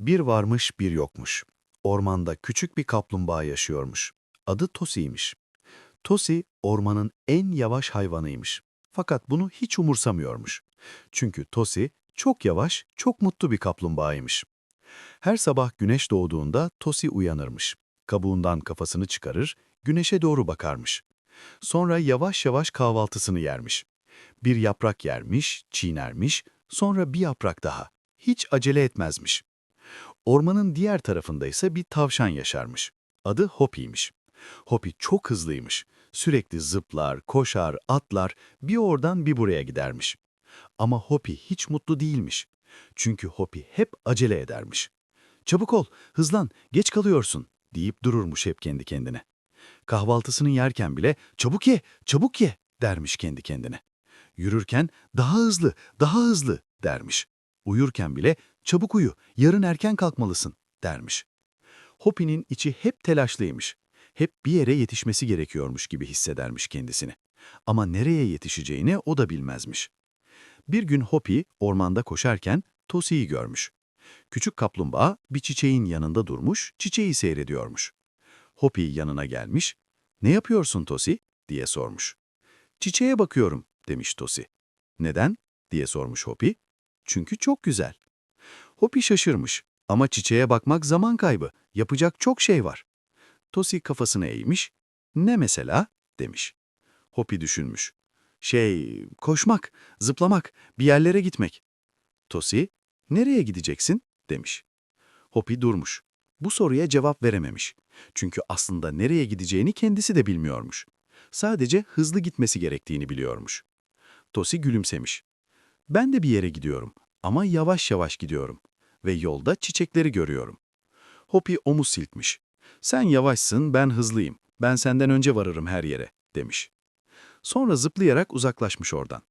Bir varmış bir yokmuş. Ormanda küçük bir kaplumbağa yaşıyormuş. Adı Tosi'ymiş. Tosi ormanın en yavaş hayvanıymış. Fakat bunu hiç umursamıyormuş. Çünkü Tosi çok yavaş, çok mutlu bir kaplumbağaymış. Her sabah güneş doğduğunda Tosi uyanırmış. Kabuğundan kafasını çıkarır, güneşe doğru bakarmış. Sonra yavaş yavaş kahvaltısını yermiş. Bir yaprak yermiş, çiğnermiş, sonra bir yaprak daha. Hiç acele etmezmiş. Ormanın diğer tarafında ise bir tavşan yaşarmış. Adı Hopi'ymiş. Hopi çok hızlıymış. Sürekli zıplar, koşar, atlar, bir oradan bir buraya gidermiş. Ama Hopi hiç mutlu değilmiş. Çünkü Hopi hep acele edermiş. Çabuk ol, hızlan, geç kalıyorsun deyip dururmuş hep kendi kendine. Kahvaltısını yerken bile çabuk ye, çabuk ye dermiş kendi kendine. Yürürken daha hızlı, daha hızlı dermiş. Uyurken bile çabuk uyu, yarın erken kalkmalısın dermiş. Hopi'nin içi hep telaşlıymış. Hep bir yere yetişmesi gerekiyormuş gibi hissedermiş kendisini. Ama nereye yetişeceğini o da bilmezmiş. Bir gün Hopi ormanda koşarken Tosi'yi görmüş. Küçük kaplumbağa bir çiçeğin yanında durmuş, çiçeği seyrediyormuş. Hopi yanına gelmiş, ''Ne yapıyorsun Tosi?'' diye sormuş. ''Çiçeğe bakıyorum.'' demiş Tosi. ''Neden?'' diye sormuş Hopi. ''Çünkü çok güzel.'' Hopi şaşırmış ama çiçeğe bakmak zaman kaybı, yapacak çok şey var. Tosi kafasını eğmiş, ''Ne mesela?'' demiş. Hopi düşünmüş. ''Şey, koşmak, zıplamak, bir yerlere gitmek.'' Tosi, ''Nereye gideceksin?'' demiş. Hopi durmuş. Bu soruya cevap verememiş. Çünkü aslında nereye gideceğini kendisi de bilmiyormuş. Sadece hızlı gitmesi gerektiğini biliyormuş. Tosi gülümsemiş. Ben de bir yere gidiyorum ama yavaş yavaş gidiyorum ve yolda çiçekleri görüyorum. Hopi omuz silkmiş. Sen yavaşsın, ben hızlıyım. Ben senden önce varırım her yere, demiş. Sonra zıplayarak uzaklaşmış oradan.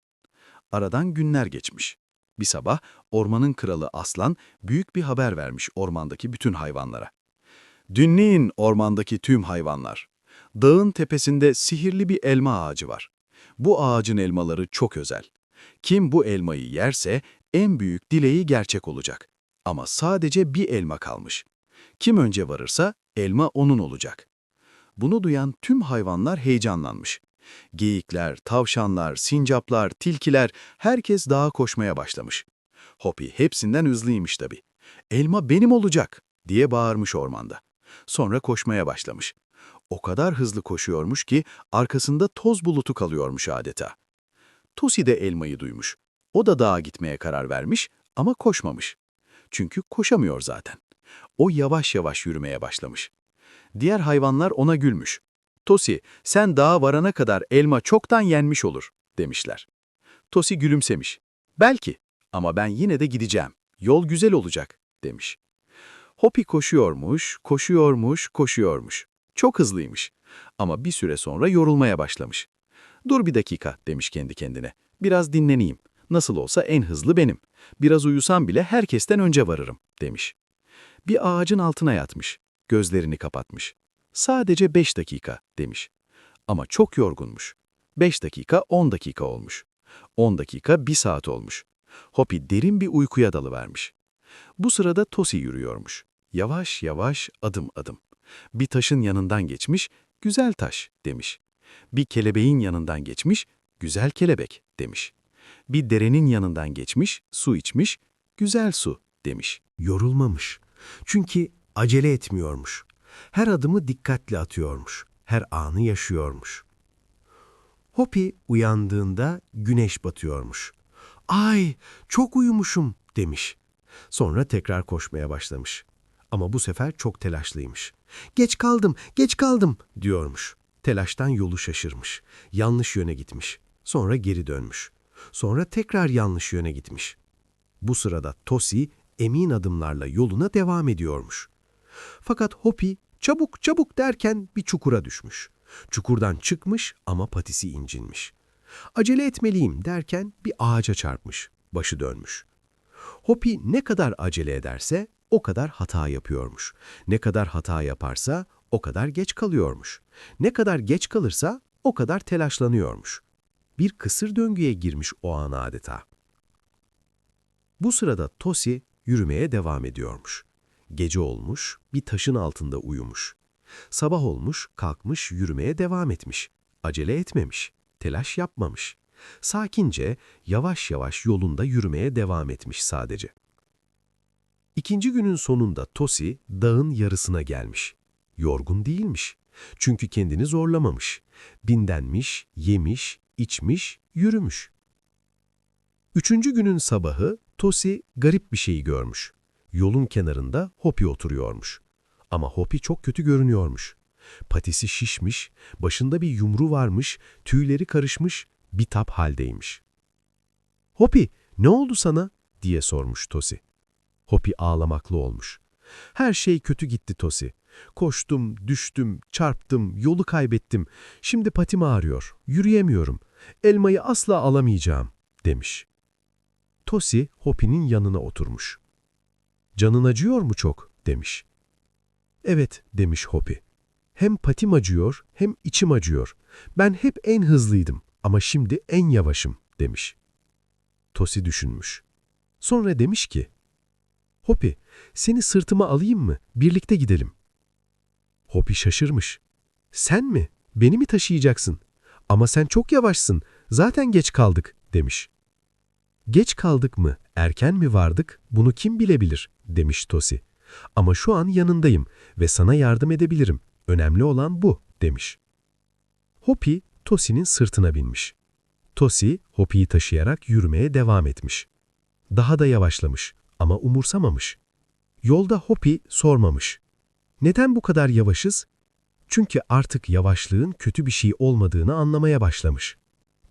Aradan günler geçmiş. Bir sabah ormanın kralı Aslan büyük bir haber vermiş ormandaki bütün hayvanlara. Dinleyin ormandaki tüm hayvanlar. Dağın tepesinde sihirli bir elma ağacı var. Bu ağacın elmaları çok özel. Kim bu elmayı yerse en büyük dileği gerçek olacak. Ama sadece bir elma kalmış. Kim önce varırsa elma onun olacak. Bunu duyan tüm hayvanlar heyecanlanmış. Geyikler, tavşanlar, sincaplar, tilkiler herkes dağa koşmaya başlamış. Hopi hepsinden hızlıymış tabii. Elma benim olacak diye bağırmış ormanda. Sonra koşmaya başlamış. O kadar hızlı koşuyormuş ki arkasında toz bulutu kalıyormuş adeta. Tosi de elmayı duymuş. O da dağa gitmeye karar vermiş ama koşmamış. Çünkü koşamıyor zaten. O yavaş yavaş yürümeye başlamış. Diğer hayvanlar ona gülmüş. Tosi, sen dağa varana kadar elma çoktan yenmiş olur, demişler. Tosi gülümsemiş. Belki ama ben yine de gideceğim. Yol güzel olacak, demiş. Hopi koşuyormuş, koşuyormuş, koşuyormuş. Çok hızlıymış. Ama bir süre sonra yorulmaya başlamış. Dur bir dakika, demiş kendi kendine. Biraz dinleneyim. Nasıl olsa en hızlı benim. Biraz uyusam bile herkesten önce varırım, demiş. Bir ağacın altına yatmış. Gözlerini kapatmış. Sadece beş dakika, demiş. Ama çok yorgunmuş. Beş dakika on dakika olmuş. On dakika bir saat olmuş. Hopi derin bir uykuya dalıvermiş. Bu sırada Tosi yürüyormuş. Yavaş yavaş adım adım. Bir taşın yanından geçmiş, güzel taş demiş. Bir kelebeğin yanından geçmiş, güzel kelebek demiş. Bir derenin yanından geçmiş, su içmiş, güzel su demiş. Yorulmamış. Çünkü acele etmiyormuş. Her adımı dikkatli atıyormuş. Her anı yaşıyormuş. Hopi uyandığında güneş batıyormuş. Ay, çok uyumuşum demiş. Sonra tekrar koşmaya başlamış. Ama bu sefer çok telaşlıymış. Geç kaldım, geç kaldım diyormuş. Telaştan yolu şaşırmış. Yanlış yöne gitmiş. Sonra geri dönmüş. Sonra tekrar yanlış yöne gitmiş. Bu sırada Tosi emin adımlarla yoluna devam ediyormuş. Fakat Hopi çabuk çabuk derken bir çukura düşmüş. Çukurdan çıkmış ama patisi incinmiş. Acele etmeliyim derken bir ağaca çarpmış. Başı dönmüş. Hopi ne kadar acele ederse o kadar hata yapıyormuş. Ne kadar hata yaparsa o kadar geç kalıyormuş. Ne kadar geç kalırsa o kadar telaşlanıyormuş. Bir kısır döngüye girmiş o an adeta. Bu sırada Tosi yürümeye devam ediyormuş. Gece olmuş, bir taşın altında uyumuş. Sabah olmuş, kalkmış, yürümeye devam etmiş. Acele etmemiş, telaş yapmamış. Sakince, yavaş yavaş yolunda yürümeye devam etmiş sadece. İkinci günün sonunda Tosi dağın yarısına gelmiş. Yorgun değilmiş. Çünkü kendini zorlamamış. Dinlenmiş, yemiş, içmiş, yürümüş. Üçüncü günün sabahı Tosi garip bir şeyi görmüş. Yolun kenarında Hopi oturuyormuş. Ama Hopi çok kötü görünüyormuş. Patisi şişmiş, başında bir yumru varmış, tüyleri karışmış, bitap haldeymiş. Hopi, ne oldu sana? diye sormuş Tosi. Hopi ağlamaklı olmuş. Her şey kötü gitti Tosi. Koştum, düştüm, çarptım, yolu kaybettim. Şimdi patim ağrıyor, yürüyemiyorum. Elmayı asla alamayacağım, demiş. Tosi, Hopi'nin yanına oturmuş. Canın acıyor mu çok, demiş. Evet, demiş Hopi. Hem patim acıyor, hem içim acıyor. Ben hep en hızlıydım ama şimdi en yavaşım, demiş. Tosi düşünmüş. Sonra demiş ki, Hopi, seni sırtıma alayım mı? Birlikte gidelim. Hopi şaşırmış. Sen mi? Beni mi taşıyacaksın? Ama sen çok yavaşsın. Zaten geç kaldık, demiş. Geç kaldık mı, erken mi vardık, bunu kim bilebilir, demiş Tosi. Ama şu an yanındayım ve sana yardım edebilirim. Önemli olan bu, demiş. Hopi, Tosi'nin sırtına binmiş. Tosi, Hopi'yi taşıyarak yürümeye devam etmiş. Daha da yavaşlamış ama umursamamış. Yolda Hopi sormamış. Neden bu kadar yavaşız? Çünkü artık yavaşlığın kötü bir şey olmadığını anlamaya başlamış.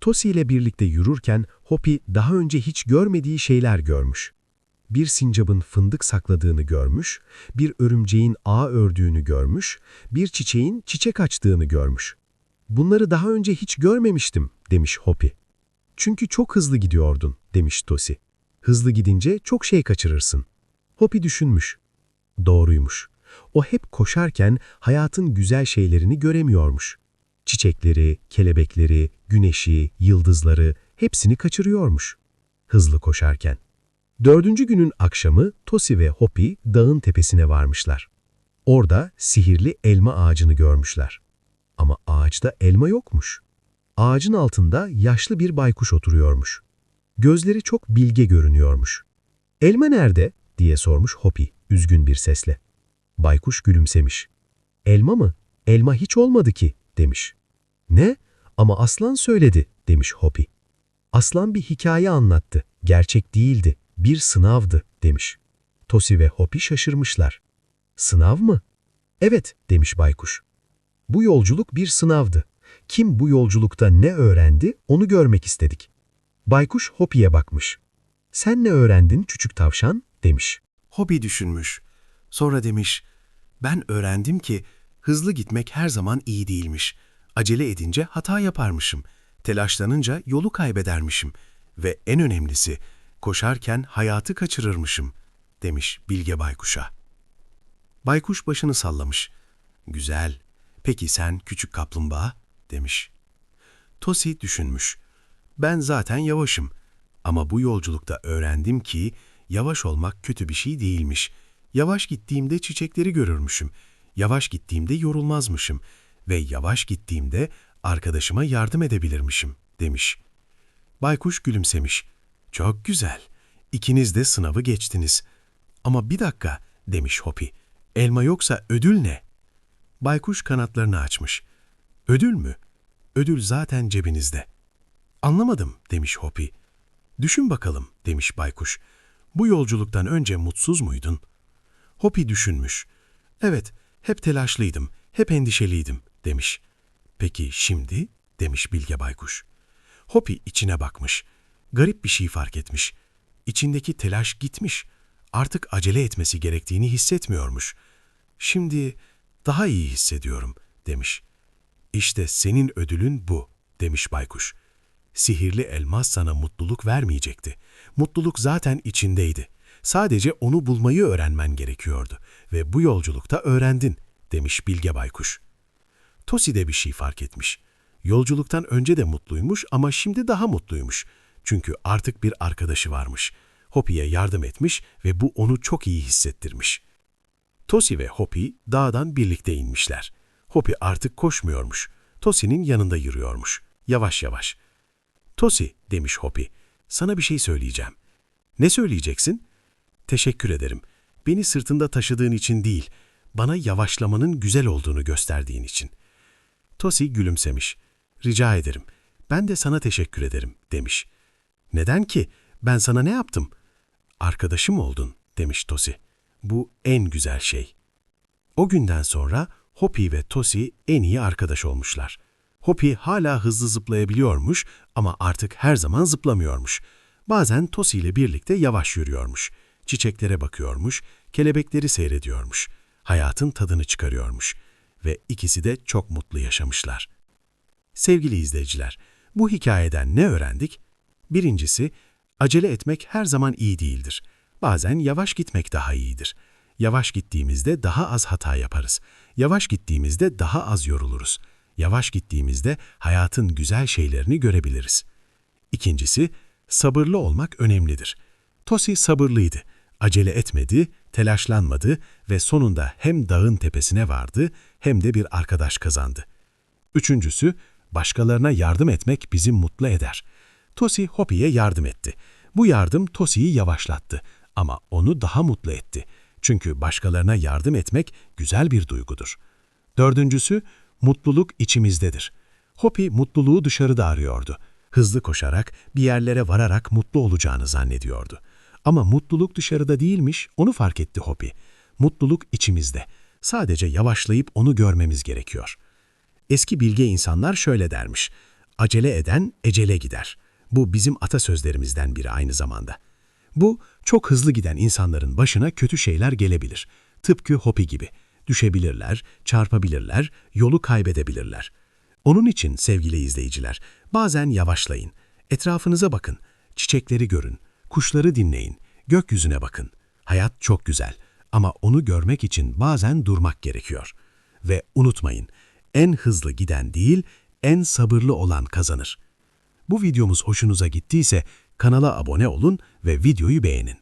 Tosi ile birlikte yürürken Hopi daha önce hiç görmediği şeyler görmüş. Bir sincabın fındık sakladığını görmüş, bir örümceğin ağ ördüğünü görmüş, bir çiçeğin çiçek açtığını görmüş. Bunları daha önce hiç görmemiştim, demiş Hopi. Çünkü çok hızlı gidiyordun, demiş Tosi. Hızlı gidince çok şey kaçırırsın. Hopi düşünmüş. Doğruymuş. O hep koşarken hayatın güzel şeylerini göremiyormuş. Çiçekleri, kelebekleri, güneşi, yıldızları hepsini kaçırıyormuş. Hızlı koşarken. Dördüncü günün akşamı Tosi ve Hopi dağın tepesine varmışlar. Orada sihirli elma ağacını görmüşler. Ama ağaçta elma yokmuş. Ağacın altında yaşlı bir baykuş oturuyormuş. Gözleri çok bilge görünüyormuş. Elma nerede? Diye sormuş Hopi üzgün bir sesle. Baykuş gülümsemiş. Elma mı? Elma hiç olmadı ki, demiş. Ne? Ama aslan söyledi, demiş Hopi. Aslan bir hikaye anlattı, gerçek değildi, bir sınavdı, demiş. Tosi ve Hopi şaşırmışlar. Sınav mı? Evet, demiş baykuş. Bu yolculuk bir sınavdı. Kim bu yolculukta ne öğrendi, onu görmek istedik. Baykuş Hopi'ye bakmış. Sen ne öğrendin küçük tavşan, demiş. Hobi düşünmüş. Sonra demiş, ben öğrendim ki hızlı gitmek her zaman iyi değilmiş. Acele edince hata yaparmışım. Telaşlanınca yolu kaybedermişim. Ve en önemlisi, koşarken hayatı kaçırırmışım, demiş Bilge Baykuş'a. Baykuş başını sallamış. Güzel. Peki sen küçük kaplumbağa? demiş. Tosi düşünmüş. Ben zaten yavaşım. Ama bu yolculukta öğrendim ki yavaş olmak kötü bir şey değilmiş. Yavaş gittiğimde çiçekleri görürmüşüm. Yavaş gittiğimde yorulmazmışım. Ve yavaş gittiğimde arkadaşıma yardım edebilirmişim, demiş. Baykuş gülümsemiş. Çok güzel. İkiniz de sınavı geçtiniz. Ama bir dakika, demiş Hopi. Elma yoksa ödül ne? Baykuş kanatlarını açmış. Ödül mü? Ödül zaten cebinizde. Anlamadım, demiş Hopi. Düşün bakalım, demiş Baykuş. Bu yolculuktan önce mutsuz muydun? Hopi düşünmüş. Evet, hep telaşlıydım, hep endişeliydim, demiş. Peki şimdi, demiş Bilge Baykuş. Hopi içine bakmış. Garip bir şey fark etmiş. İçindeki telaş gitmiş. Artık acele etmesi gerektiğini hissetmiyormuş. Şimdi daha iyi hissediyorum, demiş. İşte senin ödülün bu, demiş Baykuş. Sihirli elmas sana mutluluk vermeyecekti. Mutluluk zaten içindeydi. Sadece onu bulmayı öğrenmen gerekiyordu ve bu yolculukta öğrendin, demiş Bilge Baykuş. Tosi de bir şey fark etmiş. Yolculuktan önce de mutluymuş ama şimdi daha mutluymuş. Çünkü artık bir arkadaşı varmış. Hopi'ye yardım etmiş ve bu onu çok iyi hissettirmiş. Tosi ve Hopi dağdan birlikte inmişler. Hopi artık koşmuyormuş. Tosi'nin yanında yürüyormuş. Yavaş yavaş. Tosi, demiş Hopi, sana bir şey söyleyeceğim. Ne söyleyeceksin? Teşekkür ederim. Beni sırtında taşıdığın için değil, bana yavaşlamanın güzel olduğunu gösterdiğin için. Tosi gülümsemiş. Rica ederim. Ben de sana teşekkür ederim, demiş. Neden ki? Ben sana ne yaptım? Arkadaşım oldun, demiş Tosi. Bu en güzel şey. O günden sonra Hopi ve Tosi en iyi arkadaş olmuşlar. Hopi hala hızlı zıplayabiliyormuş ama artık her zaman zıplamıyormuş. Bazen Tosi ile birlikte yavaş yürüyormuş. Çiçeklere bakıyormuş, kelebekleri seyrediyormuş. Hayatın tadını çıkarıyormuş. Ve ikisi de çok mutlu yaşamışlar. Sevgili izleyiciler, bu hikayeden ne öğrendik? Birincisi, acele etmek her zaman iyi değildir. Bazen yavaş gitmek daha iyidir. Yavaş gittiğimizde daha az hata yaparız. Yavaş gittiğimizde daha az yoruluruz. Yavaş gittiğimizde hayatın güzel şeylerini görebiliriz. İkincisi, sabırlı olmak önemlidir. Tosi sabırlıydı. Acele etmedi, telaşlanmadı ve sonunda hem dağın tepesine vardı hem de bir arkadaş kazandı. Üçüncüsü, başkalarına yardım etmek bizi mutlu eder. Tosi Hopi'ye yardım etti. Bu yardım Tosi'yi yavaşlattı ama onu daha mutlu etti. Çünkü başkalarına yardım etmek güzel bir duygudur. Dördüncüsü, mutluluk içimizdedir. Hopi mutluluğu dışarıda arıyordu. Hızlı koşarak, bir yerlere vararak mutlu olacağını zannediyordu. Ama mutluluk dışarıda değilmiş, onu fark etti Hopi. Mutluluk içimizde. Sadece yavaşlayıp onu görmemiz gerekiyor. Eski bilge insanlar şöyle dermiş. Acele eden ecele gider. Bu bizim atasözlerimizden biri aynı zamanda. Bu, çok hızlı giden insanların başına kötü şeyler gelebilir. Tıpkı Hopi gibi. Düşebilirler, çarpabilirler, yolu kaybedebilirler. Onun için sevgili izleyiciler, bazen yavaşlayın. Etrafınıza bakın, çiçekleri görün, kuşları dinleyin, gökyüzüne bakın. Hayat çok güzel ama onu görmek için bazen durmak gerekiyor. Ve unutmayın, en hızlı giden değil, en sabırlı olan kazanır. Bu videomuz hoşunuza gittiyse kanala abone olun ve videoyu beğenin.